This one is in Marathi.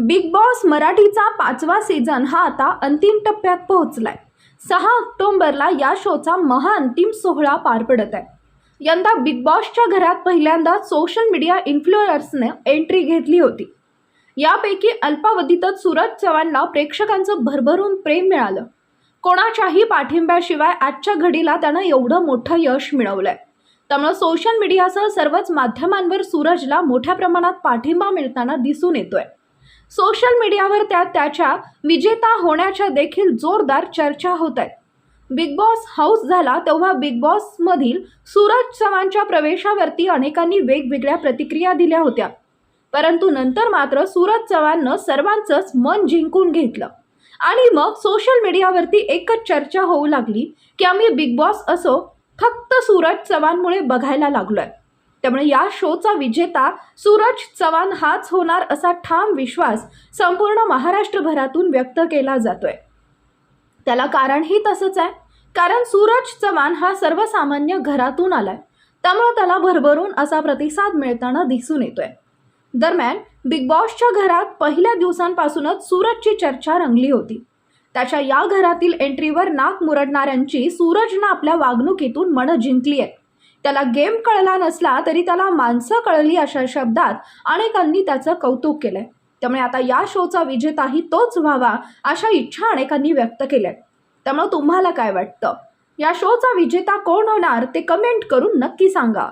बिग बॉस मराठीचा पाचवा सीझन हा आता अंतिम टप्प्यात पोहोचलाय. सहा ऑक्टोंबरला या शोचा महाअंतिम सोहळा पार पडत आहे. यंदा बिग बॉसच्या घरात पहिल्यांदा सोशल मीडिया इन्फ्लुएन्सने एंट्री घेतली होती. यापैकी अल्पावधीतच सूरज चव्हाणला प्रेक्षकांचं भरभरून प्रेम मिळालं. कोणाच्याही पाठिंब्याशिवाय आजच्या घडीला त्यानं एवढं मोठं यश मिळवलंय. त्यामुळे सोशल मीडियासह सर्वच माध्यमांवर सूरजला मोठ्या प्रमाणात पाठिंबा मिळताना दिसून येतोय. सोशल मीडियावर त्या त्याच्या विजेता होण्याच्या देखील जोरदार चर्चा होत आहेत बिग बॉस हाऊस झाला तेव्हा बिग बॉसमधील सूरज चव्हाणच्या प्रवेशावरती अनेकांनी वेगवेगळ्या प्रतिक्रिया दिल्या होत्या. परंतु नंतर मात्र सूरज चव्हाणनं सर्वांचंच मन जिंकून घेतलं. आणि मग सोशल मीडियावरती एकच चर्चा होऊ लागली की आम्ही बिग बॉस असो फक्त सूरज चव्हाणमुळे बघायला लागलोय. त्यामुळे या शोचा विजेता सूरज चव्हाण हाच होणार असा ठाम विश्वास संपूर्ण महाराष्ट्रभरातून व्यक्त केला जातोय. त्याला कारणही तसंच आहे. कारण सूरज चव्हाण हा सर्वसामान्य घरातून आलाय. त्यामुळे त्याला भरभरून असा प्रतिसाद मिळताना दिसून येतोय. दरम्यान बिग बॉसच्या घरात पहिल्या दिवसांपासूनच सूरजची चर्चा रंगली होती. त्याच्या या घरातील एंट्रीवर नाक मुरडणाऱ्यांची सूरजनं आपल्या वागणुकीतून मनं जिंकली आहेत. त्याला गेम कळला नसला तरी त्याला माणसं कळली अशा शब्दात अनेकांनी त्याचं कौतुक केलंय. त्यामुळे आता या शोचा विजेताही तोच व्हावा अशा इच्छा अनेकांनी व्यक्त केल्या. त्यामुळे तुम्हाला काय वाटतं? या शोचा विजेता कोण होणार ते कमेंट करून नक्की सांगा.